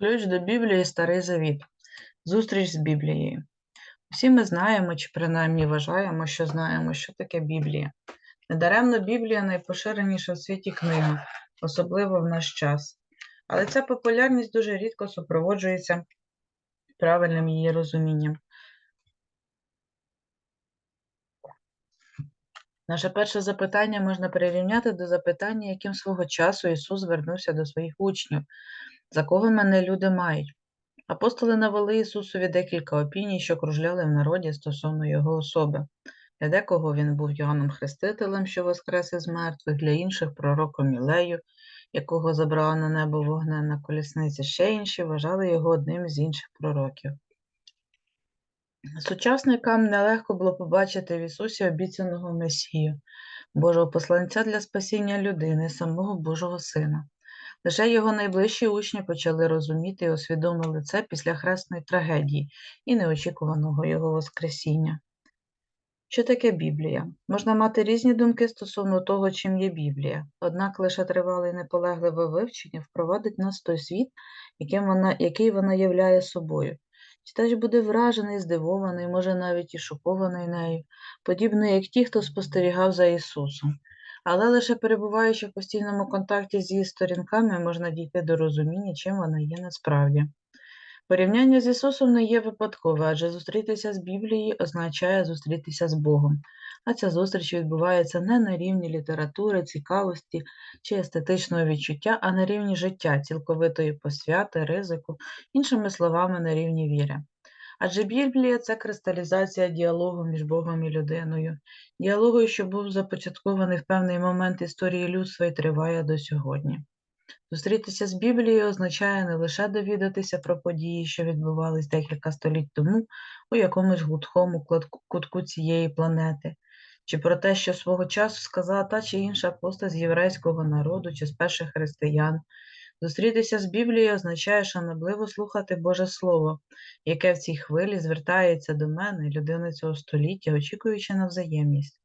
Ключ до Біблії Старий Завіт. Зустріч з Біблією. Всі ми знаємо, чи принаймні вважаємо, що знаємо, що таке Біблія. Недаремно Біблія найпоширеніша в світі книга, особливо в наш час. Але ця популярність дуже рідко супроводжується правильним її розумінням. Наше перше запитання можна перерівняти до запитання, яким свого часу Ісус звернувся до своїх учнів. За кого мене люди мають? Апостоли навели Ісусові декілька опіній, що кружляли в народі стосовно Його особи. Для декого він був Йоанном Хрестителем, що воскрес із мертвих, для інших пророком Ілею, якого забрала на небо вогненна колісниця, ще інші вважали його одним з інших пророків. Сучасникам нелегко було побачити в Ісусі обіцяного Месію, Божого посланця для спасіння людини, самого Божого Сина. Лише його найближчі учні почали розуміти і усвідомили це після хресної трагедії і неочікуваного його Воскресіння. Що таке Біблія? Можна мати різні думки стосовно того, чим є Біблія, однак лише тривале і наполегливе вивчення впровадить нас в той світ, яким вона, який вона являє собою. Читач буде вражений, здивований, може навіть і шокований нею, подібно як ті, хто спостерігав за Ісусом. Але лише перебуваючи в постійному контакті з її сторінками, можна дійти до розуміння, чим вона є насправді. Порівняння з Ісусом не є випадкове, адже зустрітися з Біблією означає зустрітися з Богом, а ця зустріч відбувається не на рівні літератури, цікавості чи естетичного відчуття, а на рівні життя, цілковитої посвяти, ризику, іншими словами, на рівні віри. Адже Біблія це кристалізація діалогу між Богом і людиною, діалогу, що був започаткований в певний момент історії людства і триває до сьогодні. Зустрітися з Біблією означає не лише довідатися про події, що відбувались декілька століть тому у якомусь глухому кутку цієї планети, чи про те, що свого часу сказала та чи інша постать з єврейського народу чи з перших християн. Зустрітися з Біблією означає шанобливо слухати Боже Слово, яке в цій хвилі звертається до мене, людини цього століття, очікуючи на взаємність.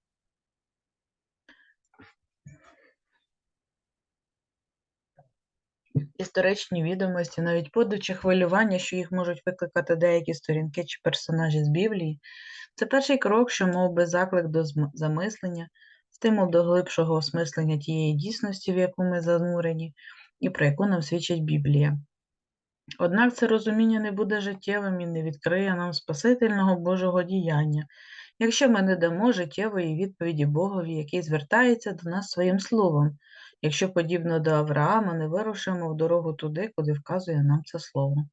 Історичні відомості, навіть подив чи хвилювання, що їх можуть викликати деякі сторінки чи персонажі з Біблії, це перший крок, що мов би заклик до замислення, стимул до глибшого осмислення тієї дійсності, в яку ми занурені, і про яку нам свідчить Біблія. Однак це розуміння не буде життєвим і не відкриє нам Спасительного Божого діяння, якщо ми не дамо життєвої відповіді Богові, який звертається до нас своїм словом, якщо, подібно до Авраама, не вирушимо в дорогу туди, куди вказує нам це слово.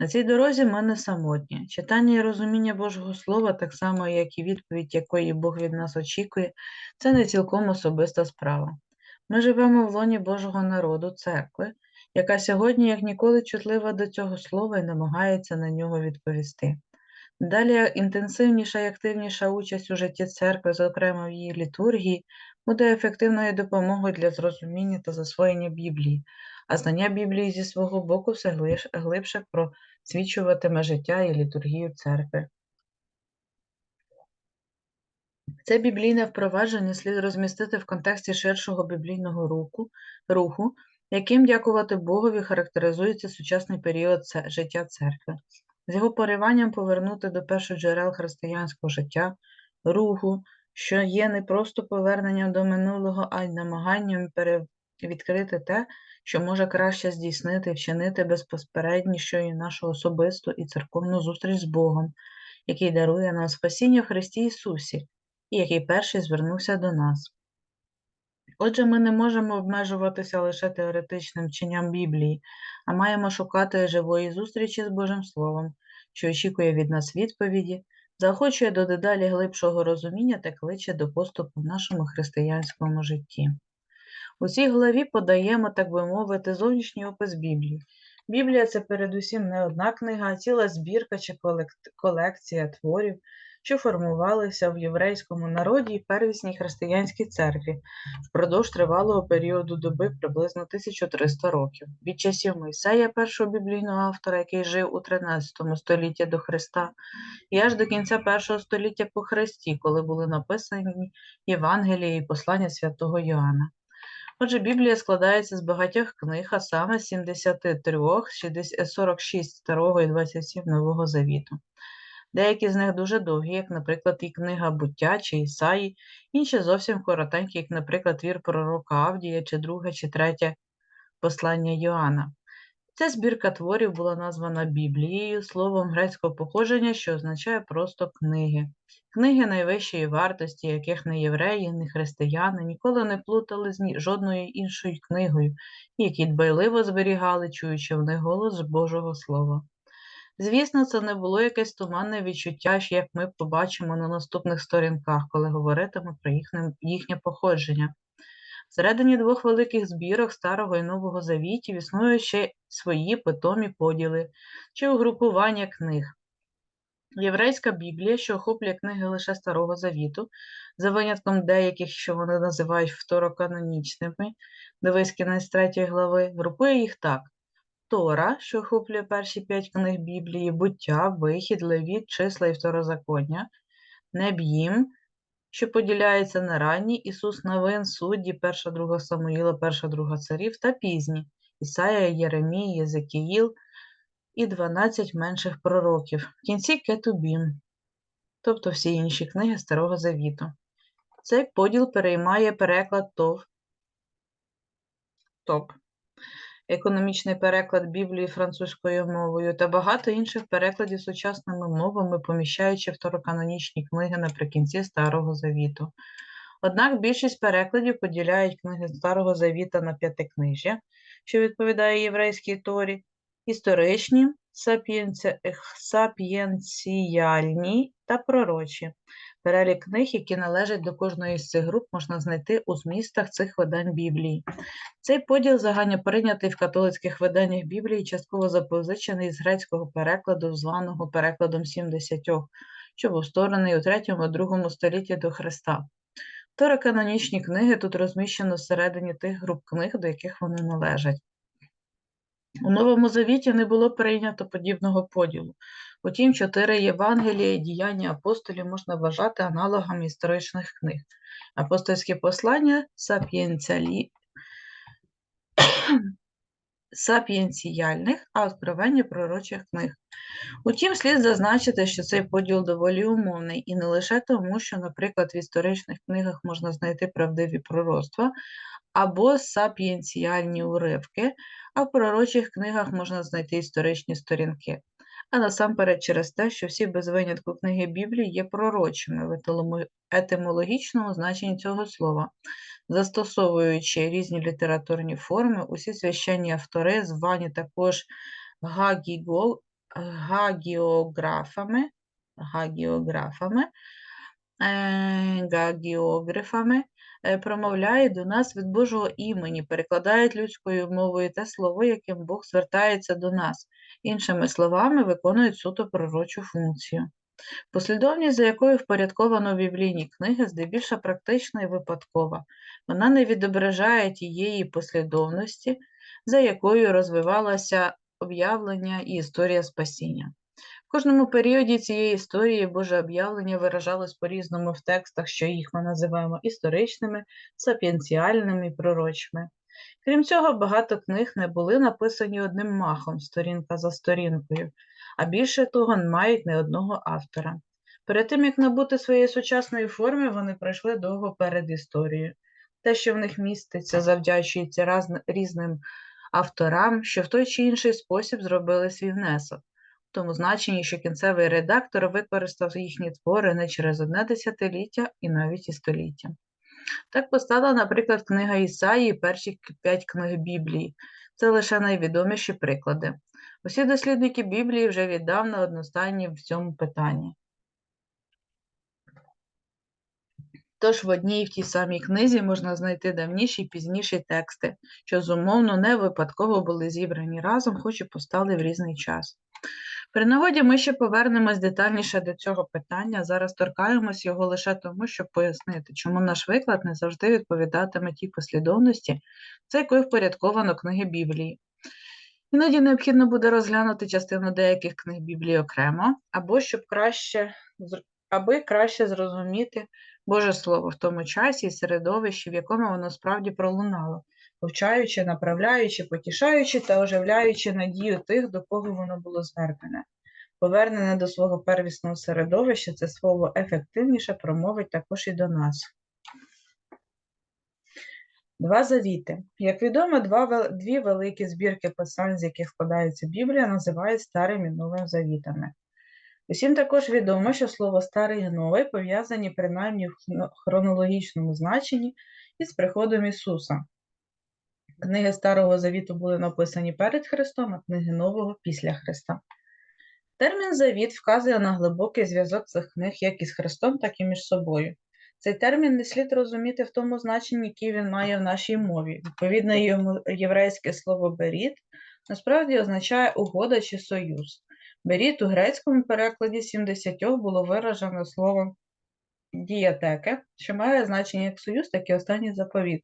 На цій дорозі ми не самотні. Читання і розуміння Божого Слова, так само, як і відповідь, якої Бог від нас очікує, це не цілком особиста справа. Ми живемо в лоні Божого народу, церкви, яка сьогодні, як ніколи, чутлива до цього слова і намагається на нього відповісти. Далі інтенсивніша і активніша участь у житті церкви, зокрема в її літургії, буде ефективною допомогою для зрозуміння та засвоєння Біблії, а знання Біблії зі свого боку все глибше просвічуватиме життя і літургію церкви. Це біблійне впровадження слід розмістити в контексті ширшого біблійного руху, руху яким, дякувати Богові, характеризується сучасний період життя церкви, з його пориванням повернути до перших джерел християнського життя, руху, що є не просто поверненням до минулого, а й намаганням перевідкрити те, що може краще здійснити, вчинити безпосереднішою нашу особисту і церковну зустріч з Богом, який дарує нам спасіння в Христі Ісусі, і який перший звернувся до нас. Отже, ми не можемо обмежуватися лише теоретичним вченням Біблії, а маємо шукати живої зустрічі з Божим Словом, що очікує від нас відповіді, заохочує до дедалі глибшого розуміння та кличе до поступу в нашому християнському житті. У цій главі подаємо, так би мовити, зовнішній опис Біблії. Біблія це передусім не одна книга, а ціла збірка чи колекція творів, що формувалися в єврейському народі і первісній християнській церкві впродовж тривалого періоду доби приблизно 1300 років, від часів Мойсея, першого біблійного автора, який жив у 13 столітті до Христа, і аж до кінця першого століття по Христі, коли були написані Євангелії і послання святого Йоанна. Отже, Біблія складається з багатьох книг, а саме 73, 46 Старого і 27 Нового Завіту. Деякі з них дуже довгі, як, наприклад, і книга Буття чи Ісаї, інші зовсім коротенькі, як, наприклад, твір пророка Авдія чи друге чи третє послання Йоанна. Ця збірка творів була названа Біблією, словом грецького походження, що означає просто книги. Книги найвищої вартості, яких не євреї, не християни ніколи не плутали з жодною іншою книгою, які дбайливо зберігали, чуючи в них голос Божого Слова. Звісно, це не було якесь туманне відчуття, як ми побачимо на наступних сторінках, коли говоритиме про їхнє, їхнє походження. Всередині двох великих збірок Старого і Нового Завітів існують ще свої питомі поділи чи угрупування книг. Єврейська Біблія, що охоплює книги лише Старого Завіту, за винятком деяких, що вони називають второканонічними, дивись кінець 3 глави, групує їх так. Тора, що охоплює перші п'ять книг Біблії, буття, вихід, левіт, числа і второзаконня, Неб'їм, що поділяється на ранні, Ісус Новин, судді, 1-2 Самуїла, 1-2 царів та пізні, Ісая, Єремій, Єзекіїл і 12 менших пророків. В кінці Кетубім, тобто всі інші книги Старого Завіту. Цей поділ переймає переклад ТОВ, ТОП, економічний переклад Біблії французькою мовою та багато інших перекладів сучасними мовами, поміщаючи второканонічні книги наприкінці Старого Завіту. Однак більшість перекладів поділяють книги Старого Завіта на п'ятикнижжя, що відповідає єврейській Торі, історичні, сапієнціальні та пророчі. Перелік книг, які належать до кожної з цих груп, можна знайти у змістах цих видань Біблії. Цей поділ загально прийнятий в католицьких виданнях Біблії, частково запозичений з грецького перекладу, званого перекладом 70, що був створений у 3-2 столітті до Христа. Второканонічні книги тут розміщено всередині тих груп книг, до яких вони належать. У Новому Завіті не було прийнято подібного поділу. Утім, чотири Євангелія і діяння апостолів можна вважати аналогами історичних книг. Апостольські послання сапієнціалі... сапієнціяльних, а откровення пророчих книг. Утім, слід зазначити, що цей поділ доволі умовний, і не лише тому, що, наприклад, в історичних книгах можна знайти правдиві пророцтва або сапієнціальні уривки, а в пророчих книгах можна знайти історичні сторінки. А насамперед через те, що всі без винятку книги Біблії є пророчими в етимологічному значенні цього слова. Застосовуючи різні літературні форми, усі священні автори звані також гагіографами, гагіографами, е, гагіографами, е, промовляють до нас від Божого імені, перекладають людською мовою те слово, яким Бог звертається до нас. Іншими словами, виконують суто пророчу функцію. Послідовність, за якою впорядковано біблійні книги, здебільшого практична і випадкова. Вона не відображає тієї послідовності, за якою розвивалося об'явлення і історія спасіння. В кожному періоді цієї історії Боже об'явлення виражалось по-різному в текстах, що їх ми називаємо історичними, сапіенціальними і пророчими. Крім цього, багато книг не були написані одним махом, сторінка за сторінкою, а більше того, не мають не одного автора. Перед тим, як набути своєї сучасної форми, вони пройшли довго перед історією. Те, що в них міститься, завдячується різним авторам, що в той чи інший спосіб зробили свій внесок, тому значенні, що кінцевий редактор використав їхні твори не через одне десятиліття і навіть і століття. Так постала, наприклад, книга Ісаї перші п'ять книг Біблії. Це лише найвідоміші приклади. Усі дослідники Біблії вже віддавна одностайні в цьому питанні. Тож в одній і в тій самій книзі можна знайти давніші і пізніші тексти, що зумовно не випадково були зібрані разом, хоч і постали в різний час. При нагоді ми ще повернемось детальніше до цього питання. Зараз торкаємось його лише тому, щоб пояснити, чому наш виклад не завжди відповідатиме тій послідовності, за якою впорядковано книги Біблії. Іноді необхідно буде розглянути частину деяких книг Біблії окремо, або щоб краще, аби краще зрозуміти Боже Слово в тому часі і середовищі, в якому воно справді пролунало, повчаючи, направляючи, потішаючи та оживляючи надію тих, до кого воно було звернене. Повернене до свого первісного середовища, це слово ефективніше промовить також і до нас. Два завіти. Як відомо, два, дві великі збірки писань, з яких складається Біблія, називають Старим і Новим Завітами. Усім також відомо, що слово старий і новий пов'язані принаймні в хронологічному значенні із приходом Ісуса. Книги Старого Завіту були написані перед Христом, а книги Нового після Христа. Термін завіт вказує на глибокий зв'язок цих книг як із Христом, так і між собою. Цей термін не слід розуміти в тому значенні, який він має в нашій мові. Відповідно, єврейське слово беріт насправді означає угода чи союз. Беріт у грецькому перекладі 70 було виражено словом діятеке, що має значення як союз, так і останній заповіт.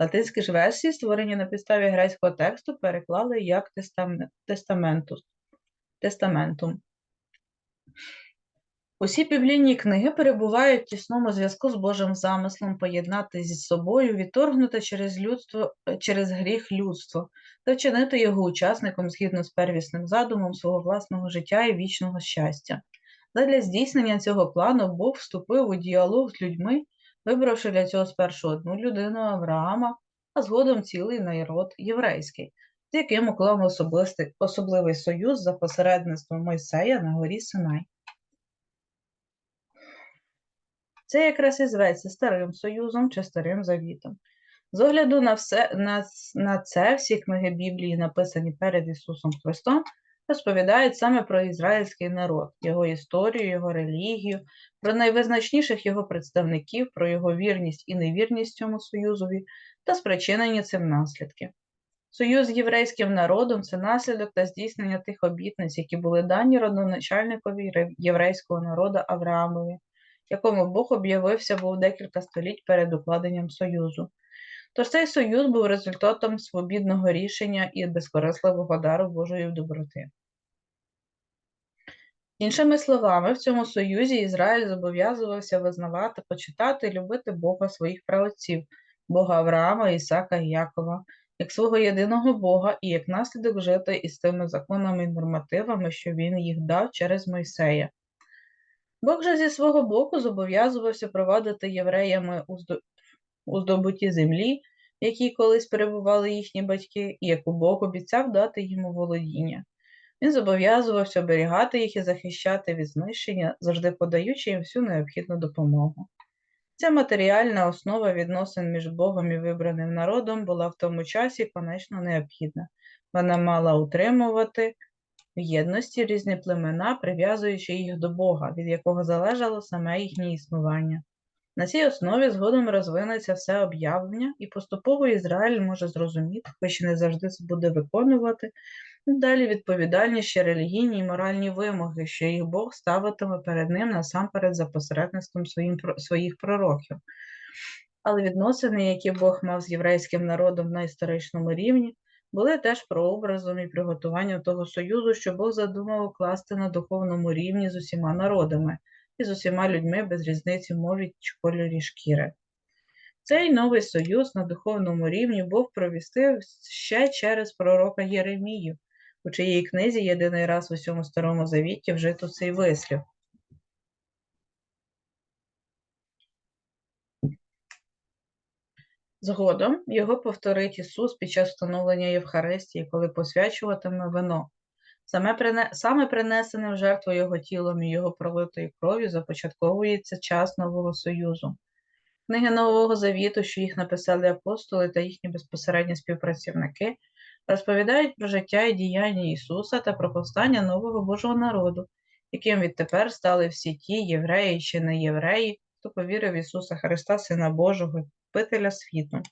Латинські ж версії, створені на підставі грецького тексту, переклали як тестам- тестаментус, тестаментум. Усі біблійні книги перебувають в тісному зв'язку з Божим замислом поєднати зі собою, відторгнути через людство, через гріх людство та вчинити його учасником згідно з первісним задумом свого власного життя і вічного щастя. Задля здійснення цього плану Бог вступив у діалог з людьми, вибравши для цього спершу одну людину Авраама, а згодом цілий народ єврейський, з яким уклав особливий союз за посередництвом Мойсея на горі Синай. Це якраз і зветься Старим Союзом чи Старим Завітом. З огляду на, все, на, на це всі книги Біблії, написані перед Ісусом Христом, розповідають саме про ізраїльський народ, його історію, його релігію, про найвизначніших його представників, про його вірність і невірність цьому союзові та спричинені цим наслідки. Союз з єврейським народом це наслідок та здійснення тих обітниць, які були дані родоначальникові єврейського народу Авраамові, якому Бог об'явився був декілька століть перед укладенням Союзу. Тож цей союз був результатом свобідного рішення і безкорисливого дару Божої доброти. Іншими словами, в цьому союзі Ізраїль зобов'язувався визнавати, почитати і любити Бога своїх праотців, Бога Авраама, Ісака і Якова, як свого єдиного Бога і як наслідок жити із тими законами і нормативами, що він їх дав через Мойсея. Бог же зі свого боку зобов'язувався провадити євреями у здо- у здобутті землі, в якій колись перебували їхні батьки, і яку Бог обіцяв дати їм у володіння. Він зобов'язувався оберігати їх і захищати від знищення, завжди подаючи їм всю необхідну допомогу. Ця матеріальна основа відносин між Богом і вибраним народом була в тому часі конечно необхідна. Вона мала утримувати в єдності різні племена, прив'язуючи їх до Бога, від якого залежало саме їхнє існування. На цій основі згодом розвинеться все об'явлення, і поступово Ізраїль може зрозуміти, хоч не завжди це буде виконувати, далі відповідальніші релігійні і моральні вимоги, що їх Бог ставитиме перед ним насамперед за посередництвом своїм, своїх пророків. Але відносини, які Бог мав з єврейським народом на історичному рівні, були теж прообразом і приготуванням того союзу, що Бог задумав укласти на духовному рівні з усіма народами і з усіма людьми без різниці мові чи кольорі шкіри. Цей новий союз на духовному рівні Бог провістив ще через пророка Єремію, у чиїй книзі єдиний раз у всьому старому завіті вжито цей вислів. Згодом його повторить Ісус під час встановлення Євхаристії, коли посвячуватиме вино. Саме, прине... Принесене в жертву його тілом і його пролитою кров'ю започатковується час Нового Союзу. Книги Нового Завіту, що їх написали апостоли та їхні безпосередні співпрацівники, розповідають про життя і діяння Ісуса та про повстання нового Божого народу, яким відтепер стали всі ті євреї чи не євреї, хто повірив в Ісуса Христа, Сина Божого, Купителя світу.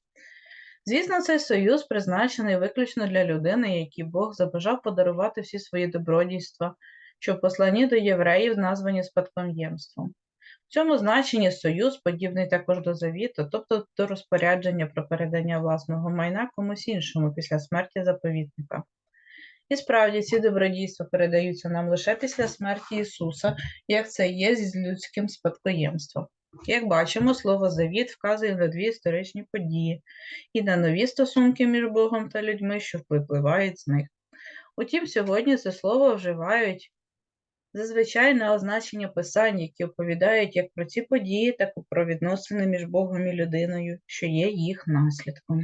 Звісно, цей союз призначений виключно для людини, якій Бог забажав подарувати всі свої добродійства, що в посланні до євреїв названі спадкоємством. В цьому значенні союз подібний також до завіту, тобто до розпорядження про передання власного майна комусь іншому після смерті заповітника. І справді ці добродійства передаються нам лише після смерті Ісуса, як це є зі людським спадкоємством. Як бачимо, слово завіт вказує на дві історичні події і на нові стосунки між Богом та людьми, що випливають з них. Утім, сьогодні це слово вживають зазвичай на означення писань, які оповідають як про ці події, так і про відносини між Богом і людиною, що є їх наслідком.